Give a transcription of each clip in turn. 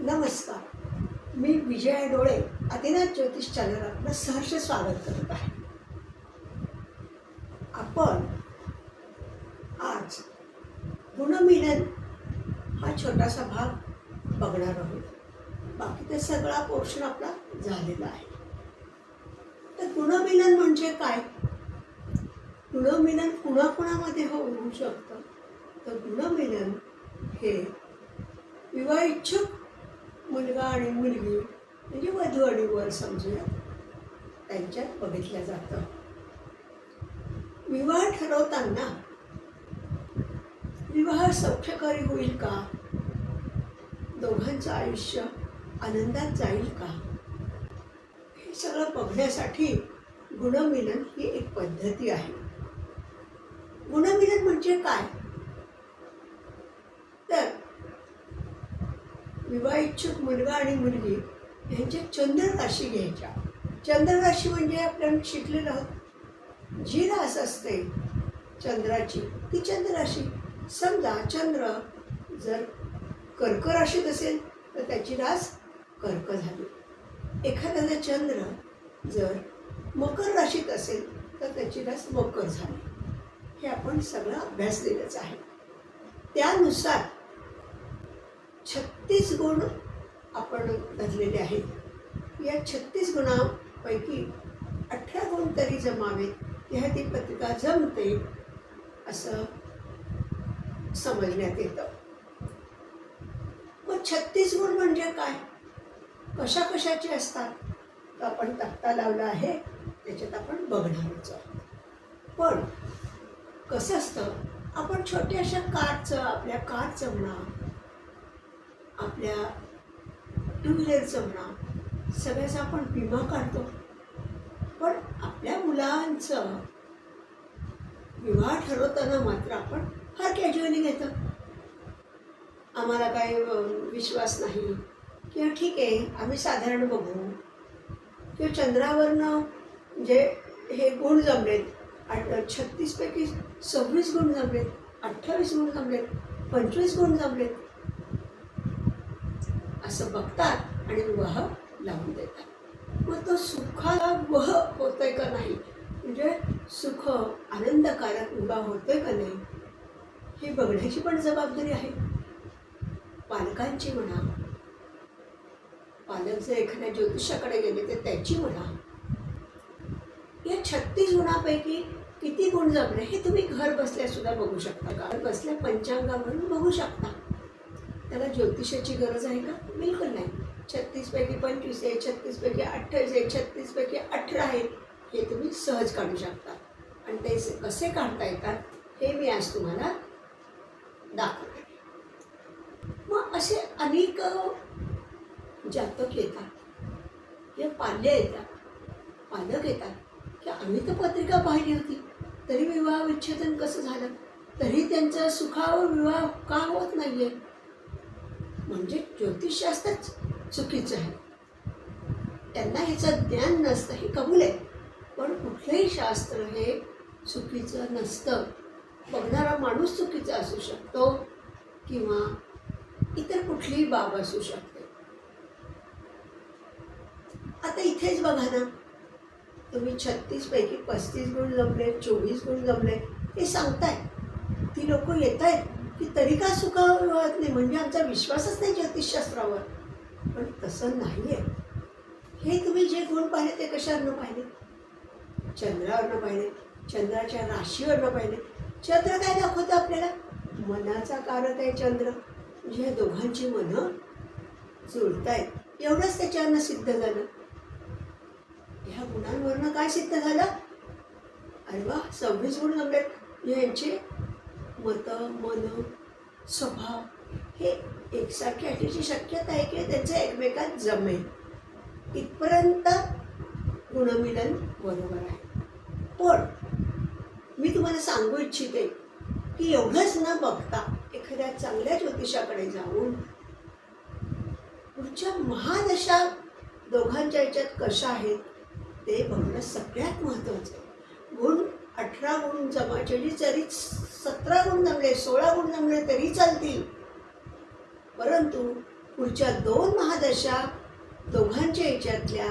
नमस्कार. मी विजया डोळे आदिनाथ ज्योतिष चॅनल आपलं सहर्ष स्वागत करत आहे. आपण आज गुणमिलन हा छोटासा भाग बघणार आहोत. बाकी तर सगळा पोर्शन आपला झालेला आहे. तर गुणमिलन म्हणजे काय? गुणमिलन कुणाकुणामध्ये हो होऊ शकतं? तर गुणमिलन हे विवाह इच्छुक मुलगा आणि मुलगी म्हणजे वधू आणि वर समजूया त्यांच्यात बघितलं जातं. विवाह ठरवताना विवाह सौख्यकारी होईल का? दोघांचं आयुष्य आनंदात जाईल का? हे सगळं बघण्यासाठी गुणमिलन ही एक पद्धती आहे. गुणमिलन म्हणजे काय तर विवाह इच्छुक मुलगा आणि मुलगी यांच्या चंद्र राशी घ्यायच्या. चंद्र राशी म्हणजे आपण शिकलेलं आहोत. जी रास असते चंद्राची. ती चंद्र राशी समजा चंद्र जर कर्क राशीत असेल तर त्याची रास कर्क झाली. एखाद्याचा चंद्र जर मकर राशीत असेल तर त्याची रास मकर झाली. हे आपण सगळा अभ्यास अभ्यासलेलंच आहे. त्यानुसार छत्तीस गुण आपण धरलेले आहेत. या छत्तीस गुणापैकी अठरा गुण तरी जमावेत ह्या ती पत्रिका जमते असं समजण्यात येतं. मग छत्तीस गुण म्हणजे काय? कशा कशाचे असतात? तर आपण तक्ता लावला आहे त्याच्यात आपण बघणारच आहोत. पण कसं असतं? आपण छोट्याशा कारचं आपल्या कारचं म्हणा आपल्या टू व्हीलरचं म्हणा सगळ्याचा आपण विमा काढतो. पण आपल्या मुलांचं विवाह ठरवताना मात्र आपण फार कॅज्युअली घेतो. आम्हाला काय विश्वास नाही. किंवा ठीक आहे आम्ही साधारण बघू. किंवा चंद्रावरनं जे हे गुण जमलेत आठ छत्तीसपैकी सव्वीस गुण जमलेत अठ्ठावीस गुण जमलेत पंचवीस गुण जमलेत असं बघतात आणि वह लावून देतात. मग तो सुखाला वह होतोय का नाही? म्हणजे सुख आनंदकारक उभा होतोय का नाही? हे बघण्याची पण जबाबदारी आहे. पालकांची म्हणा पालक जर एखाद्या ज्योतिषाकडे गेले तर त्याची म्हणा. या छत्तीस गुणापैकी किती गुण जमले हे तुम्ही घर बसल्या सुद्धा बघू शकता. घर बसल्या पंचांगावरून बघू शकता. त्याला ज्योतिषाची गरज आहे का? बिलकुल नाही. छत्तीसपैकी पंचवीस आहे छत्तीसपैकी अठ्ठावीस आहे छत्तीसपैकी अठरा आहे. हे तुम्ही सहज काढू शकता. आणि ते कसे काढता येतात हे मी आज तुम्हाला दाखवते. मग असे अनेक जातक येतात. किंवा पाल्य येतात. पालक येतात. की आम्ही तर पत्रिका पाहिली होती. तरी विवाह विच्छेदन कसं झालं? तरी त्यांचा सुखावर विवाह का होत नाही आहे म्हणजे ज्योतिषशास्त्रच चुकीचं आहे. त्यांना ह्याचं ज्ञान नसतं हे कबूल आहे. पण कुठलंही शास्त्र हे चुकीचं नसतं. बघणारा माणूस चुकीचा असू शकतो किंवा इतर कुठलीही बाब असू शकते. आता इथेच बघा ना तुम्ही छत्तीस पैकी पस्तीस गुण जमले चोवीस गुण जमले हे सांगताय. ती लोक येत आहेत की तरी का सुखावत नाही. म्हणजे आमचा विश्वासच नाही ज्योतिषशास्त्रावर पण तसं नाही आहे हे तुम्ही जे गुण पाहिले ते कशावरनं पाहिले? चंद्रावरनं पाहिले. चंद्राच्या राशीवरनं पाहिले. चंद्र काय दाखवतं आपल्याला? मनाचा कारक आहे चंद्र. म्हणजे ह्या दोघांची मनं जुळतायत. एवढंच त्याच्यावरनं सिद्ध झालं. ह्या गुणांवरनं काय सिद्ध झालं? अरे वा सव्वीस गुण जमलेत. यांचे मत मन स्वभाव हे एकसारखे असण्याची शक्यता आहे की त्यांचं एकमेकात जमेल. इथपर्यंत गुणमिलन बरोबर आहे. पण मी तुम्हाला सांगू इच्छिते की एवढंच न बघता एखाद्या चांगल्या ज्योतिषाकडे जाऊन पुढच्या महादशा दोघांच्या याच्यात कशा आहेत ते बघणं सगळ्यात महत्त्वाचं आहे. गुण अठरा गुण जमा जरी जरी सतरा गुण जमले सोळा गुण जमले तरी चालतील. परंतु पुढच्या दोन महादशा दोघांच्या याच्यातल्या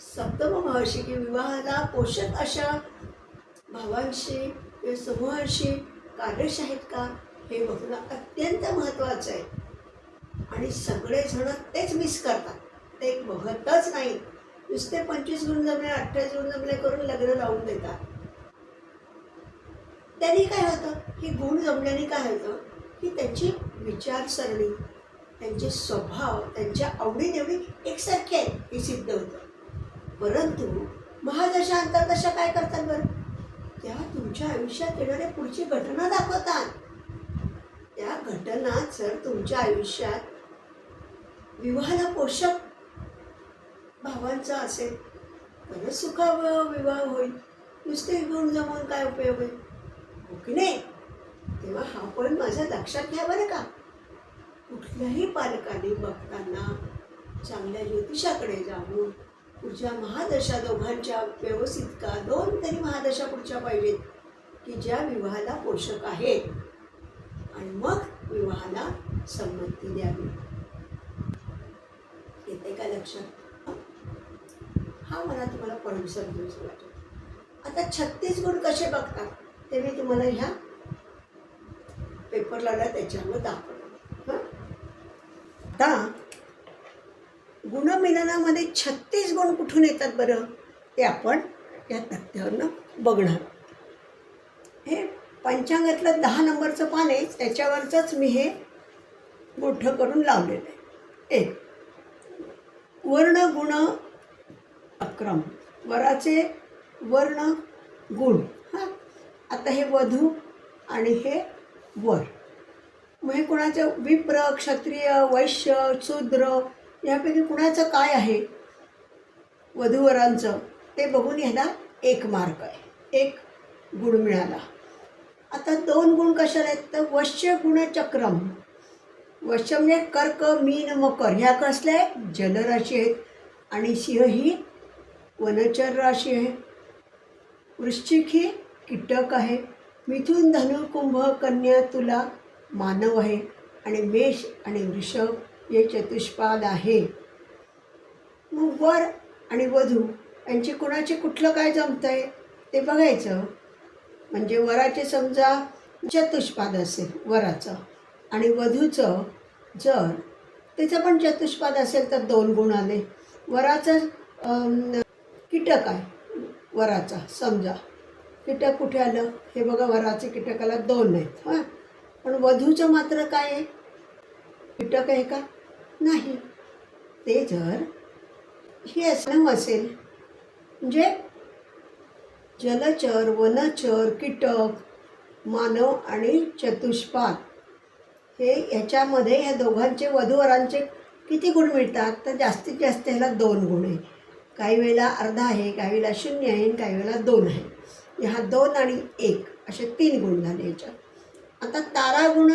सप्तम भावाशी की विवाहाला पोषक अशा भावांशी किंवा समूहांशी कार्यश आहेत का हे बघणं अत्यंत महत्त्वाचं आहे. आणि सगळेजण तेच मिस करतात. ते बघतच नाही नुसते पंचवीस गुण जमले अठ्ठावीस गुण जमले करून लग्न लावून देतात. त्यांनी काय होतं? की गुण जमल्याने काय होतं? की त्यांची विचारसरणी त्यांचे स्वभाव त्यांच्या आवडीनिवडी एकसारखे आहेत हे सिद्ध होतं. परंतु महादशा अंतर्दशा काय करतात बरं? त्या तुमच्या आयुष्यात येणाऱ्या पुढची घटना दाखवतात. त्या घटना जर तुमच्या आयुष्यात विवाहाला पोषक भावांचा असेल तरच सुखा विवाह होईल नुसते गुण जमून काय उपयोग होईल? हो की नाही. तेव्हा हा पण माझ्या लक्षात घ्या बरं का. कुठल्याही पालकाने बघताना चांगल्या ज्योतिषाकडे जाऊन पुढच्या महादशा दोघांच्या व्यवस्थित का दोन तरी महादशा पुढच्या पाहिजेत की ज्या विवाहाला पोषक आहेत. आणि मग विवाहाला संमती द्यावी. येते का लक्षात? हा मला तुम्हाला पडून समजून वाटत. आता छत्तीस गुण कसे बघतात? ते मी तुम्हाला ह्या पेपरला त्याच्यावर दाखवलं आता गुणमिलनामध्ये छत्तीस गुण कुठून येतात बरं? ते आपण या तथ्यावरनं बघणार. हे पंचांगातलं दहा नंबरचं पान आहे त्याच्यावरचंच मी हे मोठं करून लावलेलं आहे. एक वर्ण गुण अक्रम. वराचे वर्ण गुण आता हे वधू आणि हे वर. मग हे कुणाचं विप्र क्षत्रिय वैश्य शूद्र यापैकी कुणाचं काय आहे? वधूवरांचं. ते बघून ह्याला एक मार्क आहे. एक गुण मिळाला. आता दोन गुण कशाला आहेत? तर वश्य गुणचक्रम वश्य म्हणजे कर्क मीन मकर. ह्या कसल्या आहेत? जलराशी आहेत. आणि सिंह ही वनचर राशी आहे. वृश्चिक ही कीटक आहे. मिथुन धनुकुंभ कन्या तुला मानव आहे आणि मेष आणि वृषभ हे चतुष्पाद आहे. मग वर आणि वधू यांची कुणाचे कुठलं काय जमतं आहे ते बघायचं. म्हणजे वराचे समजा चतुष्पाद असेल वराचं आणि वधूचं जर त्याचं पण चतुष्पाद असेल तर दोन गुण आले. वराचं कीटक आहे वराचा समजा. कीटक कुठे आलं? हे बघा वराचे कीटकाला दोन आहेत हां. पण वधूचं मात्र काय आहे? कीटक आहे का? नाही. ते जर हे असं असेल म्हणजे जलचर वनचर कीटक मानव आणि चतुष्पाद हे ह्याच्यामध्ये ह्या दोघांचे वधूवरांचे किती गुण मिळतात? तर जास्तीत जास्त ह्याला दोन गुण आहे काही वेळेला अर्धा आहे काही वेळेला शून्य आहे आणि काही वेळेला दोन आहे. ह्या दोन आणि एक असे तीन गुण झाले याच्यात. आता तारागुण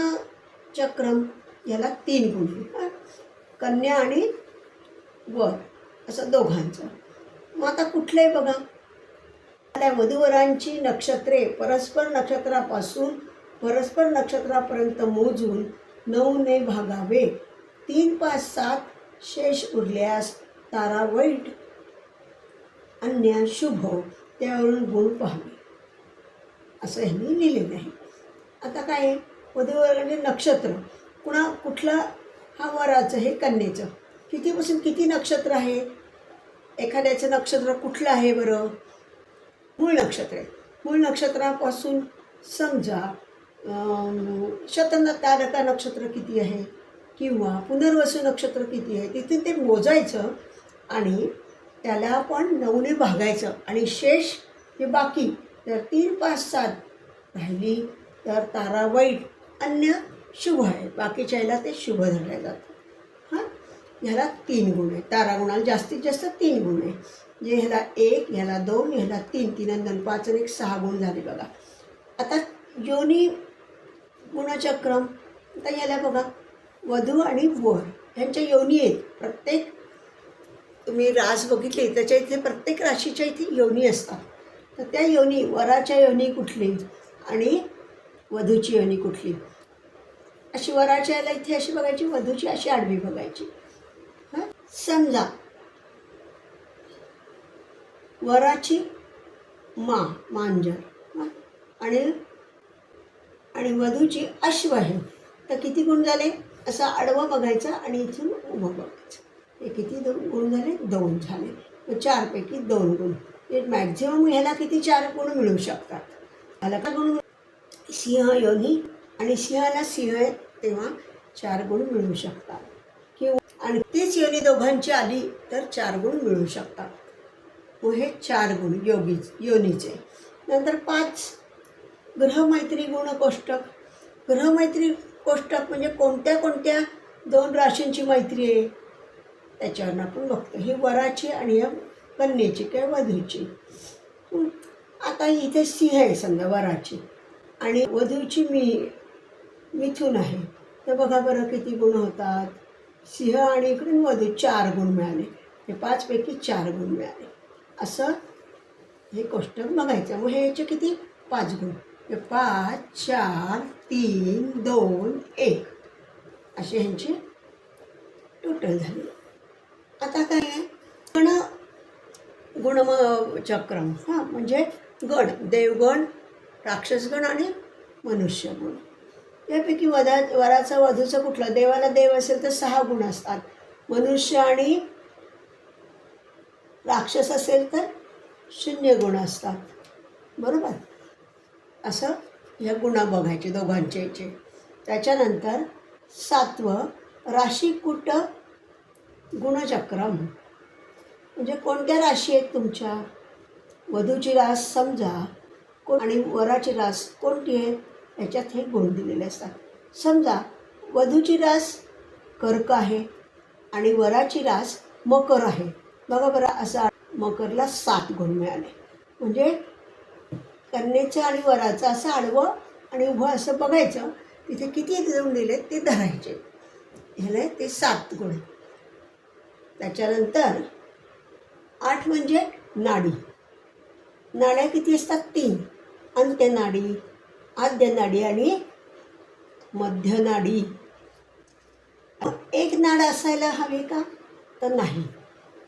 चक्रम याला तीन गुण कन्या आणि वर असं दोघांचं. मग आता कुठलंही बघा? त्या वधूवरांची नक्षत्रे परस्पर नक्षत्रापासून परस्पर नक्षत्रापर्यंत मोजून नऊने भागावे. तीन पाच सात शेष उरल्यास तारा वाईट अन्य शुभ त्यावरून गुण पाहावे असं ह्यांनी लिहिलेलं आहे. आता काय आहे? आणि नक्षत्र. कुणा कुठलं हा वराचं हे कन्येचं. कितीपासून किती नक्षत्र आहे? एखाद्याचं नक्षत्र कुठलं आहे बरं? मूळ नक्षत्र आहे. मूळ नक्षत्रापासून समजा शतन तारका नक्षत्र किती आहे? किंवा पुनर्वसू नक्षत्र किती आहे? तिथून ते मोजायचं आणि त्याला आपण नवने भागायचं. आणि शेष हे बाकी तर तीन पाच सात राहिली. तर तारा वाईट अन्य शुभ आहे बाकीच्या ह्याला ते शुभ धरले जातं हां? ह्याला तीन गुण आहे तारा गुणाला जास्तीत जास्त तीन गुण आहे म्हणजे ह्याला एक ह्याला दोन ह्याला तीन तीन दोन पाच आणि एक सहा गुण झाले बघा. आता योनी गुणचक्रम आता ह्याला बघा. वधू आणि वर ह्यांच्या योनी आहेत. प्रत्येक तुम्ही रास बघितली त्याच्या इथे प्रत्येक राशीच्या इथे योनी असतात. तर त्या योनी वराच्या योनी कुठली? आणि वधूची योनी कुठली? अशी वराच्या याला इथे अशी बघायची वधूची अशी आडवी बघायची. हां? समजा वराची मा मांजर आणि आणि वधूची अश्व आहे. तर किती गुण झाले? असं आडवं बघायचं आणि इथून उभं बघायचं. हे किती दोन गुण झाले? दोन झाले. चारपैकी दोन गुण. ते मॅक्झिमम ह्याला किती चार गुण मिळू शकतात? ह्याला काय गुण सिंह योनी आणि सिंहाला सिंह आहे तेव्हा चार गुण मिळू शकतात. किंवा आणि तीच योनी दोघांची आली तर चार गुण मिळू शकतात. मग हे चार गुण योगी योनीचे. नंतर पाच ग्रहमैत्री गुण कोष्टक. ग्रहमैत्री कोष्टक म्हणजे कोणत्या कोणत्या दोन राशींची मैत्री आहे? त्याच्यावर आपण बघतो. ही वराची आणि या कन्येची किंवा वधूची. आता इथे सिंह आहे समजा वराची. आणि वधूची मी मिथून आहे. तर बघा बरं किती गुण होतात. सिंह आणि इकडून वधू चार गुण मिळाले. हे पाचपैकी चार गुण मिळाले. असं हे कोष्टक बघायचं. मग हे याचे किती? पाच गुण. पाच चार तीन दोन एक. असे ह्यांचे टोटल झाले. आता काय आहे? पण गुणम चक्रम हां म्हणजे गण देवगण राक्षसगण आणि मनुष्यगुण. यापैकी वदा वराचा वधूचं कुठलं? देवाला देव असेल तर सहा गुण असतात. मनुष्य आणि राक्षस असेल तर शून्य गुण असतात. बरोबर? असं ह्या गुणा बघायचे दोघांचे याचे. त्याच्यानंतर सातवं राशीकुट गुणचक्रम. म्हणजे कोणत्या राशी आहेत तुमच्या? वधूची रास समजा कोण आणि वराची रास कोणती आहे याच्यात हे गुण दिलेले असतात. समजा वधूची रास कर्क आहे आणि वराची रास मकर आहे. बघा बरं असं मकरला सात गुण मिळाले. म्हणजे कन्येचं आणि वराचं असं आडवं आणि उभं असं बघायचं तिथे किती गुण दिले ते धरायचे. ह्याला ते सात गुण त्याच्यानंतर आठ म्हणजे नाडी. नाड्या किती असतात? तीन. अंत्यनाडी आद्य नाडी आणि मध्य नाडी. एक नाड असायला हवी का? तर नाही.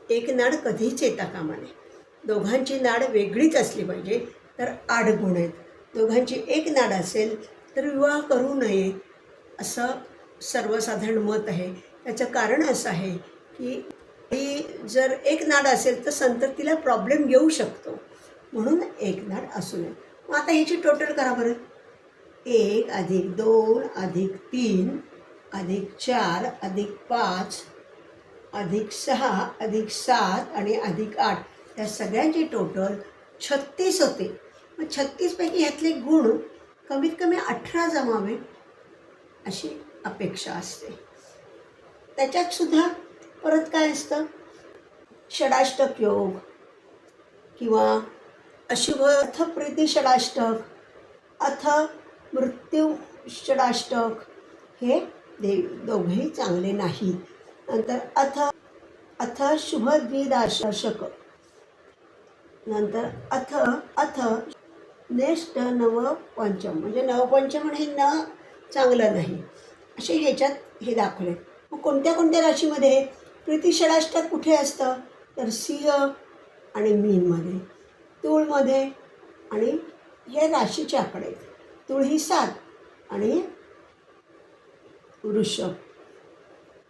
एक नाड कधीच येता कामा नये. दोघांची नाड वेगळीच असली पाहिजे तर आठ गुण आहेत. दोघांची एक नाड असेल तर विवाह करू नये. असं सर्वसाधारण मत आहे. त्याचं कारण असं आहे की ही जर एक नाड असेल तर संततीला प्रॉब्लेम येऊ शकतो. म्हणून एक नाड असू नये. मग आता ह्याची टोटल करा बरं. एक अधिक दोन अधिक तीन अधिक चार अधिक पाच अधिक सहा अधिक सात आणि अधिक आठ. या सगळ्यांची टोटल छत्तीस होते. मग छत्तीसपैकी ह्यातले गुण कमीत कमी अठरा जमावे अशी अपेक्षा असते. त्याच्यातसुद्धा परत काय असतं? षडाष्टक योग किंवा अशुभ अथ प्रीती षडाष्टक अथ मृत्यू षडाष्टक हे दे दोघेही चांगले नाहीत नंतर अथ अथ शुभ द्विदाशक. नंतर अथ अथ नेष्ट नवपंचम म्हणजे नवपंचम हे न चांगलं नाही. असे ह्याच्यात हे दाखवले मग कोणत्या कोणत्या राशीमध्ये? प्रीतिषडाष्टक कुठे असतं? तर सिंह आणि मीनमध्ये. तूळमध्ये आणि हे राशीचे आकडे. आहेत. तूळ ही सात आणि वृषभ.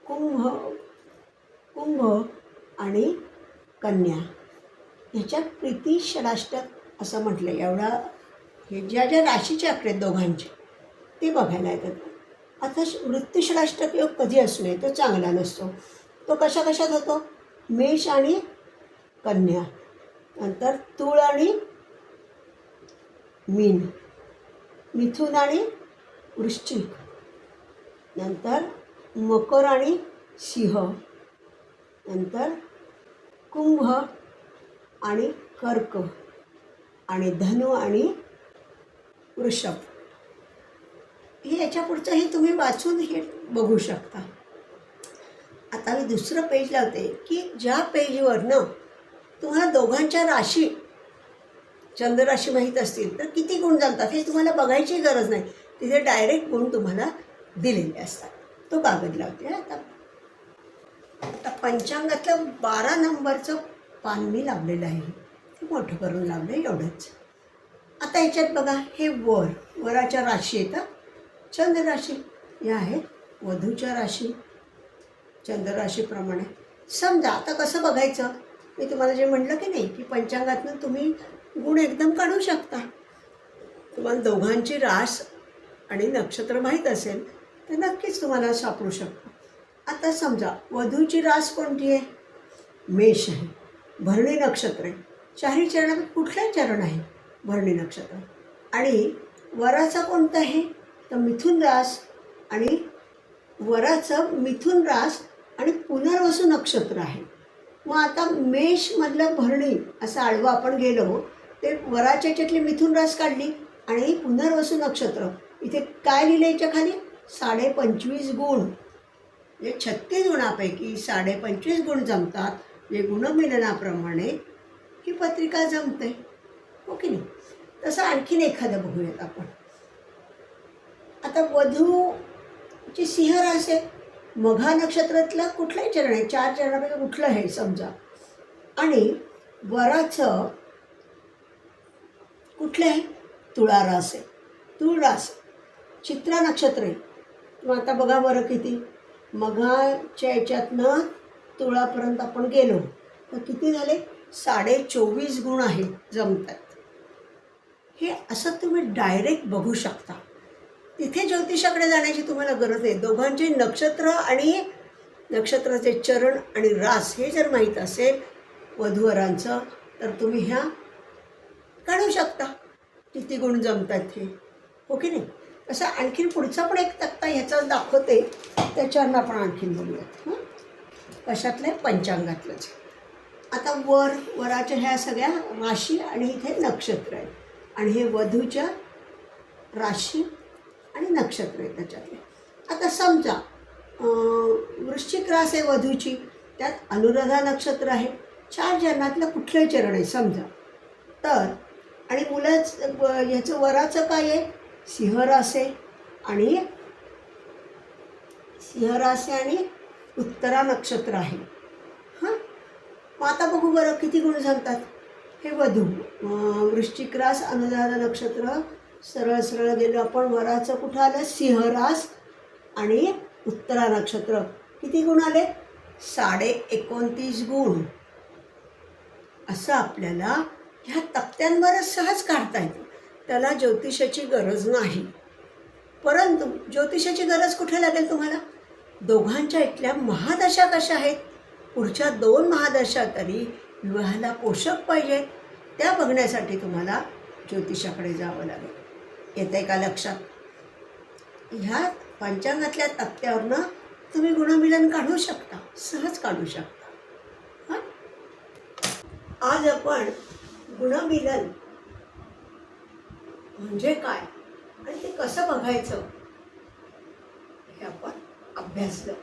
कुंभ कुंभ आणि कन्या. ह्याच्यात प्रीती षडाष्टक असं म्हटलं आहे एवढा हे ज्या ज्या राशीचे आकडे आहेत दोघांचे ते बघायला येतात. आता श- मृत्यू षडाष्टक योग कधी असू नये तो चांगला नसतो. तो कशा कशात होतो? मेष आणि कन्या. नंतर तूळ आणि मीन. मिथुन आणि वृश्चिक. नंतर मकर आणि सिंह. नंतर कुंभ आणि कर्क. आणि धनु आणि वृषभ. हे याच्या पुढचं हे तुम्ही वाचून हे बघू शकता. आता मी दुसरं पेज लावते की ज्या पेजवरनं तुम्हाला दोघांच्या राशी चंद्रराशी माहीत असतील तर किती गुण जाणतात हे तुम्हाला बघायची गरज नाही. तिथे डायरेक्ट गुण तुम्हाला दिलेले असतात. तो कागद लावते आता. आता पंचांगातलं बारा नंबरचं पान मी लावलेलं आहे. ते मोठं करून लावलं एवढंच. आता याच्यात बघा हे वर वराच्या राशी येतात चंद्र राशी या आहेत वधूच्या राशी चंद्र राशीप्रमाणे समजा आता कसं बघायचं? मी तुम्हाला जे म्हटलं की नाही की पंचांगातनं तुम्ही गुण एकदम काढू शकता. तुम्हाला दोघांची रास आणि नक्षत्र माहीत असेल तर नक्कीच तुम्हाला सापडू शकतो. आता समजा वधूची रास कोणती आहे? मेष आहे. भरणी नक्षत्र आहे. चारही चरणात कुठलंही चरण आहे भरणी नक्षत्र. आणि वराचा कोणता आहे? तर मिथुन रास आणि वराचं मिथुन रास आणि पुनर्वसू नक्षत्र आहे. मग आता मेषमधलं भरणी असं आडवं आपण गेलो ते वराच्याच्यातली मिथुन रास काढली आणि पुनर्वसू नक्षत्र. इथे काय लिहिलं याच्या खाली? साडे पंचवीस गुण. म्हणजे छत्तीस गुणापैकी साडे पंचवीस गुण जमतात. जे गुणमिलनाप्रमाणे ही पत्रिका जमते. हो की नाही? तसं आणखीन एखादं बघूयात आपण. आता वधूची सिंहरास आहे. मघा नक्षत्रातलं कुठलंही चरण आहे चार चरणापैकी कुठलं आहे समजा. आणि वराचं कुठलं आहे? तुळा रास आहे. तुळ रास चित्रा नक्षत्र आहे. मग आता बघा बरं किती. मघाच्या याच्यातनं तुळापर्यंत आपण गेलो. तर किती झाले? साडे चोवीस गुण आहेत जमतात. हे असं तुम्ही डायरेक्ट बघू शकता. तिथे ज्योतिषाकडे जाण्याची तुम्हाला गरज आहे दोघांचे नक्षत्र आणि नक्षत्राचे चरण आणि रास हे जर माहीत असेल वधूवरांचं तर तुम्ही ह्या काढू शकता. किती गुण जमतात हे. हो की नाही? असं आणखीन पुढचा पण एक तक्ता ह्याचा दाखवते. त्याच्यावर आपण आणखीन बोलूयात हं? कशातलं आहे? पंचांगातलंच. आता वर वराच्या ह्या सगळ्या राशी आणि इथे नक्षत्र आहेत. आणि हे वधूच्या राशी आणि नक्षत्र आहे त्याच्यातले. आता समजा वृश्चिक रास आहे वधूची त्यात अनुराधा नक्षत्र आहे. चार जन्मातलं कुठलंही चरण आहे समजा? तर आणि मुलाचं ह्याचं वराचं काय आहे? सिंहरास आहे. आणि सिंहरास आहे आणि उत्तरा नक्षत्र आहे. हां? मग आता बघू बरं किती गुण जमतात. हे वधू वृश्चिक रास अनुराधा नक्षत्र सरळ सरळ गेलो. आपण वराचं कुठं आलं? सिंहरास आणि उत्तरा नक्षत्र. किती गुण आले? साडे एकोणतीस गुण. असं आपल्याला ह्या तक्त्यांवरच सहज काढता येतं. त्याला ज्योतिषाची गरज नाही. परंतु ज्योतिषाची गरज कुठे लागेल तुम्हाला? दोघांच्या इथल्या महादशा कशा आहेत? पुढच्या दोन महादशा तरी विवाहाला पोषक पाहिजेत. त्या बघण्यासाठी तुम्हाला ज्योतिषाकडे जावं लागेल. येत आहे का लक्षात? ह्या पंचांगातल्या तक्त्यावरनं तुम्ही गुणमिलन काढू शकता सहज काढू शकता. हां? आज आपण गुणमिलन म्हणजे काय आणि ते कसं बघायचं हे आपण अभ्यासलं.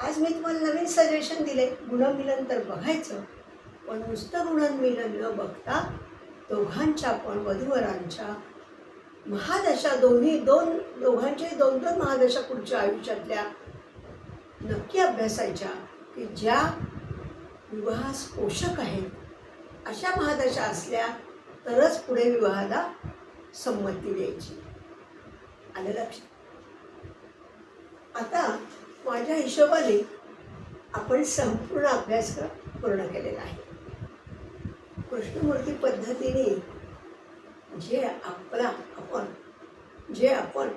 आज मी तुम्हाला नवीन सजेशन दिले गुणमिलन तर बघायचं पण नुसतं गुणमिलन न बघता दोघांच्या पण वधूवरांच्या महादशा दोन्ही दोन दोघांचे दोन दोन महादशा पुढच्या आयुष्यातल्या नक्की अभ्यासायच्या की ज्या विवाहास पोषक आहेत अशा महादशा असल्या तरच पुढे विवाहाला संमती द्यायची. आलं लक्षात आता माझ्या हिशोबाने आपण संपूर्ण अभ्यासक्रम पूर्ण केलेला आहे. कृष्णमूर्ती पद्धतीने जे आपला जे आपण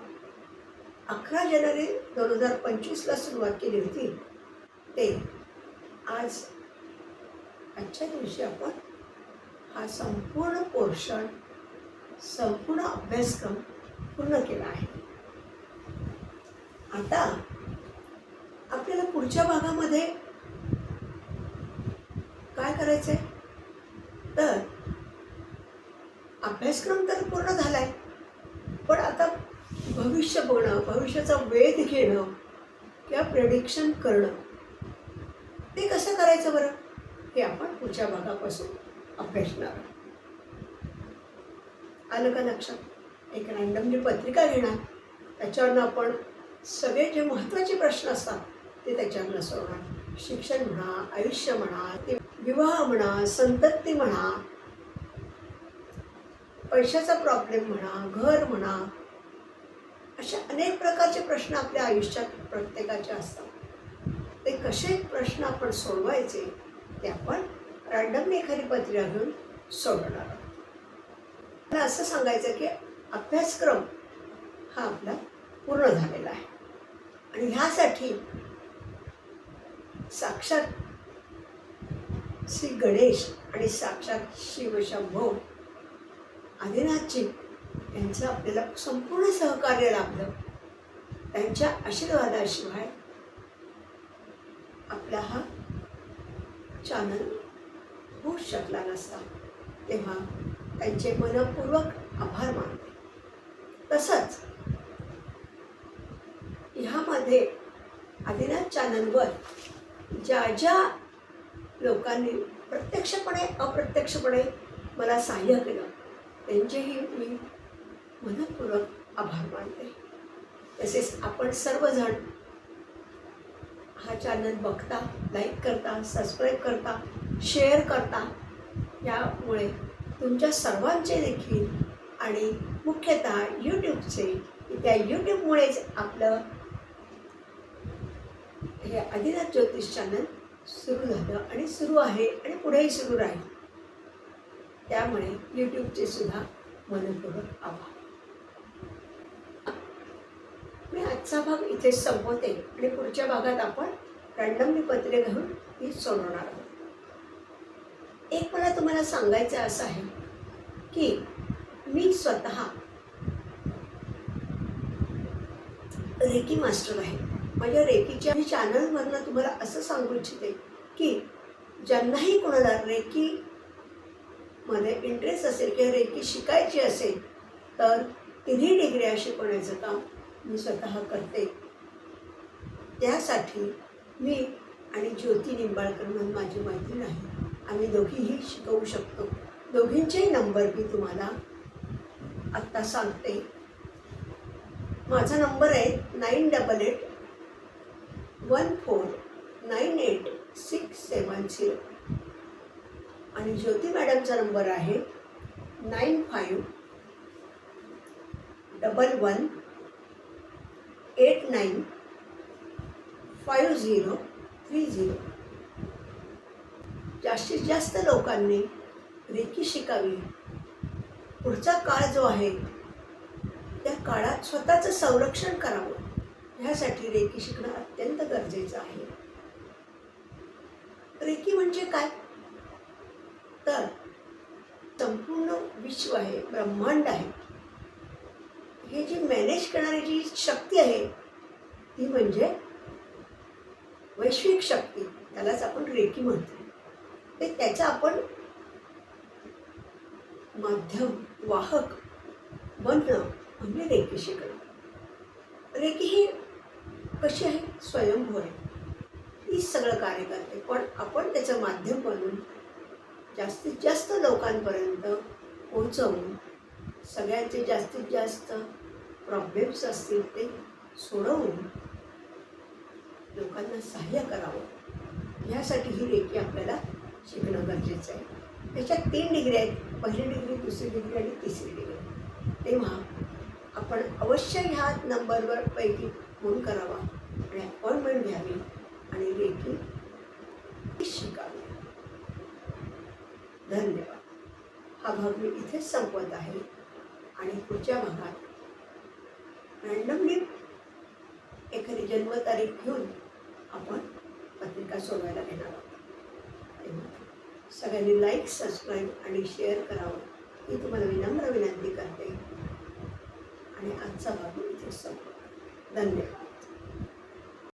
अकरा जानेवारी दोन हजार पंचवीसला सुरुवात केली होती ते आज आजच्या दिवशी आपण हा संपूर्ण पोर्शन संपूर्ण अभ्यासक्रम पूर्ण केला आहे. आता आपल्याला पुढच्या भागामध्ये काय करायचं आहे तर अभ्यासक्रम तर पूर्ण झाला आहे पण आता भविष्य बघणं भविष्याचा वेध घेणं किंवा प्रेडिक्शन करणं ते कसं करायचं बरं? हे आपण पुढच्या भागापासून अभ्यासणार आहोत. आलं का लक्षात? एक रँडमली पत्रिका घेणार. त्याच्यावरनं आपण सगळे जे महत्त्वाचे प्रश्न असतात ते त्याच्यावरनं सोडणार. शिक्षण म्हणा आयुष्य म्हणा ते विवाह म्हणा संतती म्हणा पैशाचा प्रॉब्लेम म्हणा घर म्हणा अशा अनेक प्रकारचे प्रश्न आपल्या आयुष्यात प्रत्येकाचे असतात ते कसे प्रश्न आपण सोडवायचे ते आपण रँडमली एखादी पत्रिका घेऊन सोडवणार आहोत. मला असं सांगायचं की अभ्यासक्रम हा आपला पूर्ण झालेला आहे आणि ह्यासाठी साक्षात श्री गणेश आणि साक्षात शिवशंभो आदिनाथजी यांचं आपल्याला संपूर्ण सहकार्य लाभलं. त्यांच्या आशीर्वादाशिवाय आपला हा चॅनल होऊ शकला नसता. तेव्हा त्यांचे मनपूर्वक आभार मानते. तसंच ह्यामध्ये आदिनाथ चॅनलवर ज्या ज्या लोकांनी प्रत्यक्षपणे अप्रत्यक्षपणे मला सहाय्य केलं त्यांचेही मी मनपूर्वक आभार मानते. तसेच आपण सर्वजण हा चॅनल बघता लाईक करता सबस्क्राईब करता शेअर करता यामुळे तुमच्या सर्वांचे देखील आणि मुख्यतः यूट्यूबचे त्या यूट्यूबमुळेच आपलं हे आदिनाथ ज्योतिष चॅनल सुरू झालं आणि सुरू आहे आणि पुढेही सुरू राहील. त्यामुळे यूट्यूबचे सुद्धा मनपूर्वक आभार. मी आजचा भाग इथे संपवते आणि पुढच्या भागात आपण रँडमली पत्रे घेऊन ती सोडवणार आहोत. एक मला तुम्हाला सांगायचं असं आहे की मी स्वतः रेकी मास्टर आहे. माझ्या रेकीच्या चॅनलवरनं तुम्हाला असं सांगू इच्छिते की ज्यांनाही कोणाला रेकी मध्ये इंटरेस्ट असेल किंवा रेकी शिकायची असेल तर तिन्ही डिग्र्या शिकवण्याचं काम मी स्वतः करते. त्यासाठी मी आणि ज्योती निंबाळकर म्हणून माझी मैत्रीण आहे. आम्ही दोघीही शिकवू शकतो. दोघींचेही नंबर मी तुम्हाला आत्ता सांगते. माझा नंबर आहे nine double eight one four nine eight six seven zero आणि ज्योती मॅडमचा नंबर आहे nine five double one eight nine five zero three zero. जास्तीत जास्त लोकांनी रेकी शिकावी. पुढचा काळ जो आहे त्या काळात स्वतःचं संरक्षण करावं. ह्यासाठी रेकी शिकणं अत्यंत गरजेचं आहे. रेकी म्हणजे काय? तर संपूर्ण विश्व आहे ब्रह्मांड आहे. हे जी मॅनेज करणारी जी शक्ती आहे ती म्हणजे वैश्विक शक्ती. त्यालाच आपण रेकी म्हणतो. ते त्याचं आपण माध्यम वाहक बनणं म्हणजे रेकी शिकणं रेकी ही कशी आहे? स्वयंभू आहे. ती सगळं कार्य करते. पण आपण त्याचं माध्यम बनून जास्तीत जास्त लोकांपर्यंत पोहोचवून सगळ्यांचे जास्तीत जास्त प्रॉब्लेम्स असतील ते सोडवून लोकांना सहाय्य करावं. ह्यासाठी ही रेखी आपल्याला शिकणं गरजेचं आहे. त्याच्यात तीन डिग्री आहेत. पहिली डिग्री दुसरी डिग्री आणि तिसरी डिग्री तेव्हा आपण अवश्य ह्या नंबरवर पैकी फोन करावा आणि अपॉइंटमेंट घ्यावी आणि रेखी शिकावी. धन्यवाद. हा भाग मी इथेच संपवत आहे. आणि पुढच्या भागात रँडमली एखादी जन्मतारीख घेऊन आपण पत्रिका सोडवायला घेणार आहोत. तेव्हा सगळ्यांनी लाईक सबस्क्राईब आणि शेअर करावं ही तुम्हाला विनम्र विनंती करते. आणि आजचा भाग मी इथेच संपवतो. धन्यवाद.